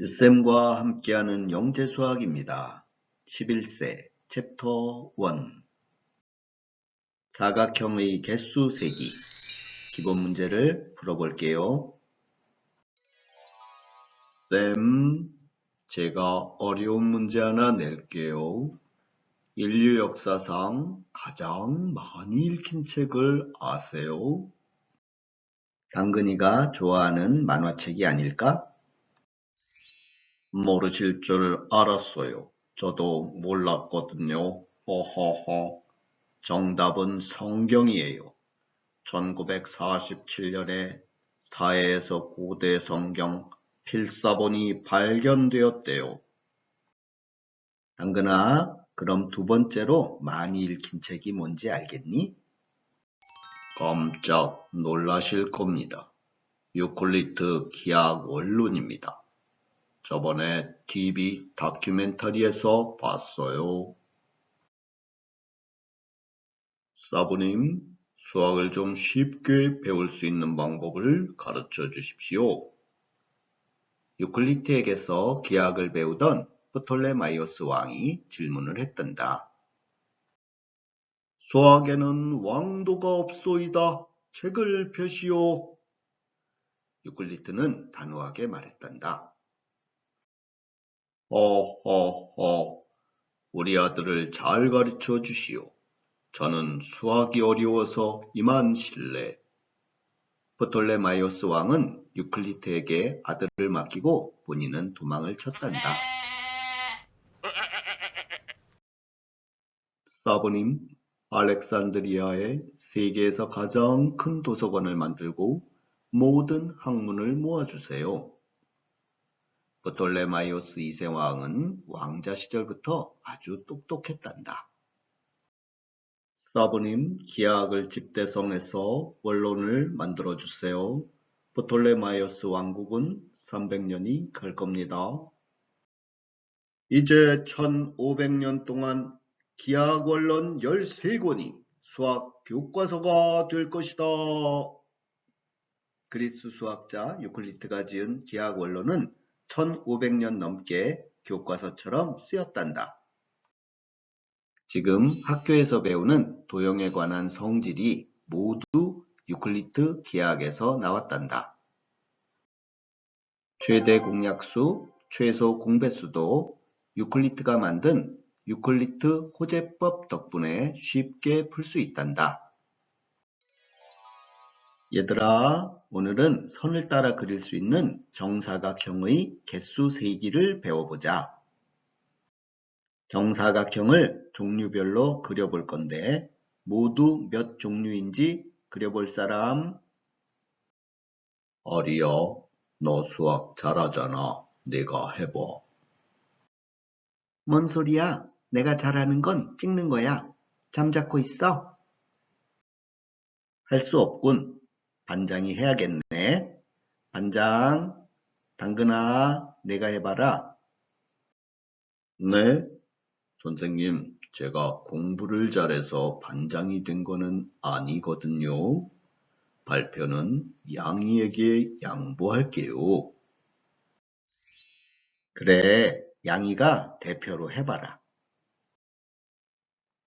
유쌤과 함께하는 영재수학입니다. 11세 챕터 1 사각형의 개수 세기 기본 문제를 풀어볼게요. 쌤, 제가 어려운 문제 하나 낼게요. 인류 역사상 가장 많이 읽힌 책을 아세요? 당근이가 좋아하는 만화책이 아닐까? 모르실 줄 알았어요. 저도 몰랐거든요. 허허허. 정답은 성경이에요. 1947년에 사해에서 고대 성경 필사본이 발견되었대요. 당근아, 그럼 두 번째로 많이 읽힌 책이 뭔지 알겠니? 깜짝 놀라실 겁니다. 유클리트 기하학 원론입니다. 저번에 TV 다큐멘터리에서 봤어요. 사부님, 수학을 좀 쉽게 배울 수 있는 방법을 가르쳐 주십시오. 유클리트에게서 기하학을 배우던 프톨레마이오스 왕이 질문을 했단다. 수학에는 왕도가 없소이다. 책을 펴시오. 유클리트는 단호하게 말했단다. 어허허, 우리 아들을 잘 가르쳐 주시오. 저는 수학이 어려워서 이만 실례. 프톨레마이오스 왕은 유클리트에게 아들을 맡기고 본인은 도망을 쳤단다. 사부님, 알렉산드리아에 세계에서 가장 큰 도서관을 만들고 모든 학문을 모아주세요. 프톨레마이오스 2세 왕은 왕자 시절부터 아주 똑똑했단다. 사부님, 기하학을 집대성해서 원론을 만들어주세요. 프톨레마이오스 왕국은 300년이 갈 겁니다. 이제 1500년 동안 기하학 원론 13권이 수학 교과서가 될 것이다. 그리스 수학자 유클리트가 지은 기하학 원론은 1500년 넘게 교과서처럼 쓰였단다. 지금 학교에서 배우는 도형에 관한 성질이 모두 유클리트 기하학에서 나왔단다. 최대 공약수, 최소 공배수도 유클리트가 만든 유클리트 호재법 덕분에 쉽게 풀 수 있단다. 얘들아, 오늘은 선을 따라 그릴 수 있는 정사각형의 개수 세기를 배워보자. 정사각형을 종류별로 그려볼 건데 모두 몇 종류인지 그려볼 사람? 어리여, 너 수학 잘하잖아. 내가 해봐. 뭔 소리야? 내가 잘하는 건 찍는 거야. 잠자코 있어? 할 수 없군. 반장이 해야겠네. 반장, 당근아, 내가 해봐라. 네? 선생님, 제가 공부를 잘해서 반장이 된 거는 아니거든요. 발표는 양이에게 양보할게요. 그래, 양이가 대표로 해봐라.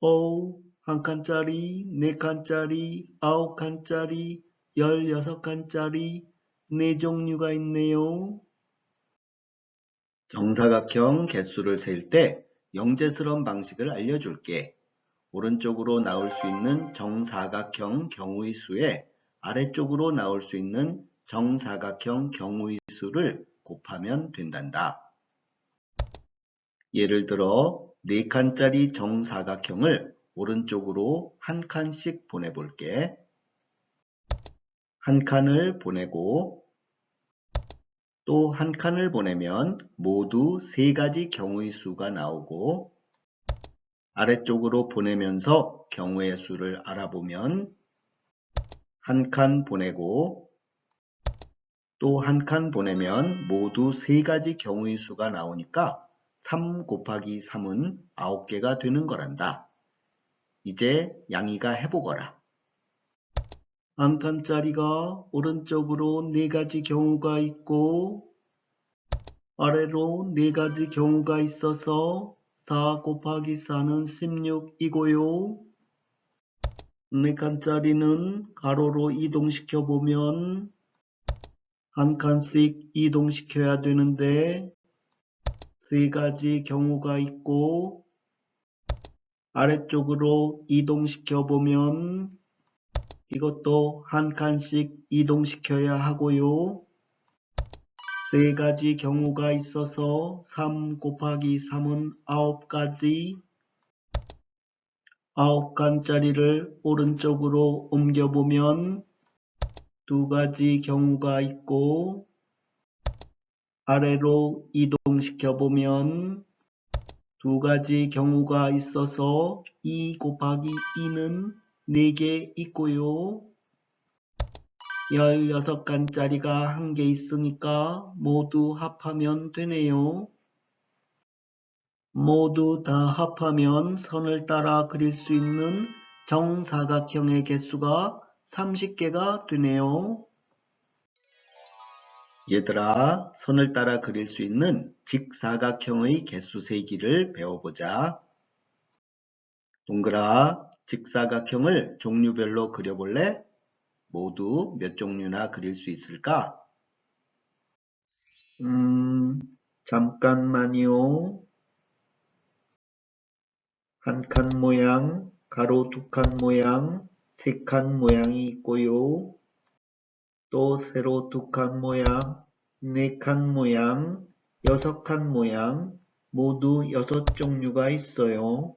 어, 한 칸짜리, 네 칸짜리, 아홉 칸짜리, 열여섯 칸짜리, 네 종류가 있네요. 정사각형 개수를 셀 때 영재스러운 방식을 알려줄게. 오른쪽으로 나올 수 있는 정사각형 경우의 수에 아래쪽으로 나올 수 있는 정사각형 경우의 수를 곱하면 된단다. 예를 들어 4칸짜리 정사각형을 오른쪽으로 한 칸씩 보내볼게. 한 칸을 보내고 또 한 칸을 보내면 모두 세 가지 경우의 수가 나오고 아래쪽으로 보내면서 경우의 수를 알아보면 한 칸 보내고 또 한 칸 보내면 모두 세 가지 경우의 수가 나오니까 3 곱하기 3은 9개가 되는 거란다. 이제 양이가 해보거라. 한 칸짜리가 오른쪽으로 네 가지 경우가 있고 아래로 네 가지 경우가 있어서 4 곱하기 4는 16이고요. 네 칸짜리는 가로로 이동시켜 보면 한 칸씩 이동시켜야 되는데 세 가지 경우가 있고 아래쪽으로 이동시켜 보면 이것도 한 칸씩 이동시켜야 하고요. 세 가지 경우가 있어서 3 곱하기 3은 9가지 9칸짜리를 오른쪽으로 옮겨보면 두 가지 경우가 있고 아래로 이동시켜 보면 두 가지 경우가 있어서 2 곱하기 2는 4개 있고요. 16칸짜리가 한 개 있으니까 모두 합하면 되네요. 모두 다 합하면 선을 따라 그릴 수 있는 정사각형의 개수가 30개가 되네요. 얘들아, 선을 따라 그릴 수 있는 직사각형의 개수 세기를 배워보자. 동그라, 직사각형을 종류별로 그려볼래? 모두 몇 종류나 그릴 수 있을까? 음, 잠깐만요. 한 칸 모양, 가로 두 칸 모양, 세 칸 모양이 있고요. 또 세로 두 칸 모양, 네 칸 모양, 여섯 칸 모양, 모두 여섯 종류가 있어요.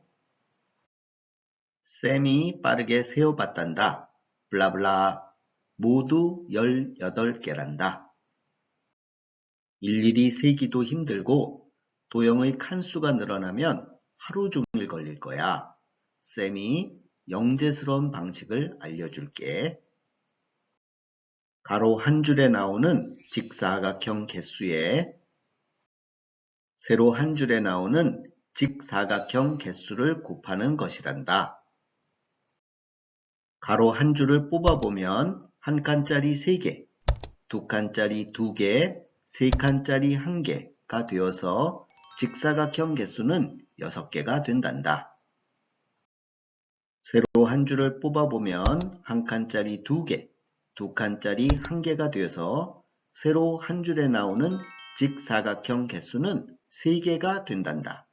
쌤이 빠르게 세어봤단다. 블라블라. 모두 18개란다. 일일이 세기도 힘들고 도형의 칸수가 늘어나면 하루 종일 걸릴 거야. 쌤이 영재스러운 방식을 알려줄게. 가로 한 줄에 나오는 직사각형 개수에 세로 한 줄에 나오는 직사각형 개수를 곱하는 것이란다. 가로 한 줄을 뽑아보면 한 칸짜리 3개, 두 칸짜리 2개, 세 칸짜리 1개가 되어서 직사각형 개수는 6개가 된단다. 세로 한 줄을 뽑아보면 한 칸짜리 2개, 두 칸짜리 1개가 되어서 세로 한 줄에 나오는 직사각형 개수는 3개가 된단다.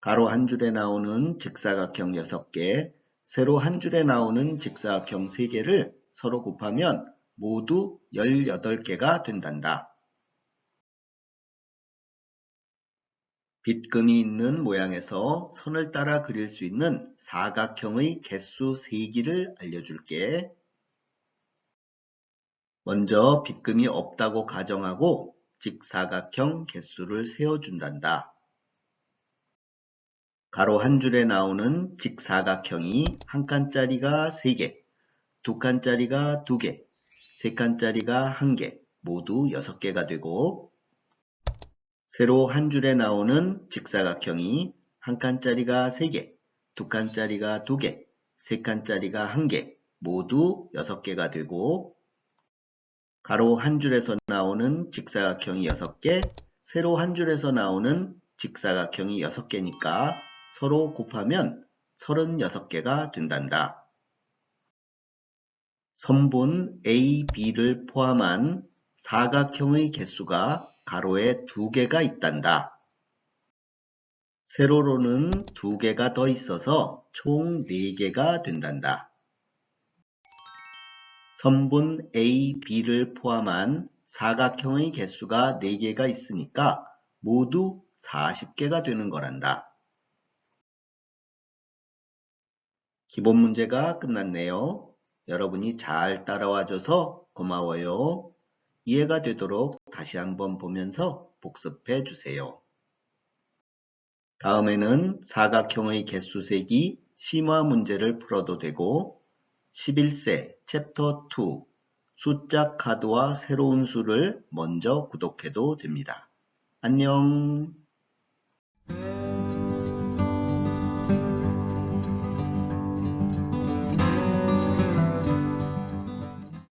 가로 한 줄에 나오는 직사각형 6개, 세로 한 줄에 나오는 직사각형 3개를 서로 곱하면 모두 18개가 된단다. 빗금이 있는 모양에서 선을 따라 그릴 수 있는 사각형의 개수 세기를 알려줄게. 먼저 빗금이 없다고 가정하고 직사각형 개수를 세워준단다. 가로 한 줄에 나오는 직사각형이 한 칸짜리가 3개, 두 칸짜리가 2개, 세 칸짜리가 1개, 모두 6개가 되고 세로 한 줄에 나오는 직사각형이 한 칸짜리가 3개, 두 칸짜리가 2개, 세 칸짜리가 1개, 모두 6개가 되고 가로 한 줄에서 나오는 직사각형이 6개, 세로 한 줄에서 나오는 직사각형이 6개니까 서로 곱하면 36개가 된단다. 선분 A, B를 포함한 사각형의 개수가 가로에 2개가 있단다. 세로로는 2개가 더 있어서 총 4개가 된단다. 선분 A, B를 포함한 사각형의 개수가 4개가 있으니까 모두 40개가 되는 거란다. 기본 문제가 끝났네요. 여러분이 잘 따라와 줘서 고마워요. 이해가 되도록 다시 한번 보면서 복습해 주세요. 다음에는 사각형의 개수 세기 심화 문제를 풀어도 되고 11세 챕터 2 숫자 카드와 새로운 수를 먼저 구독해도 됩니다. 안녕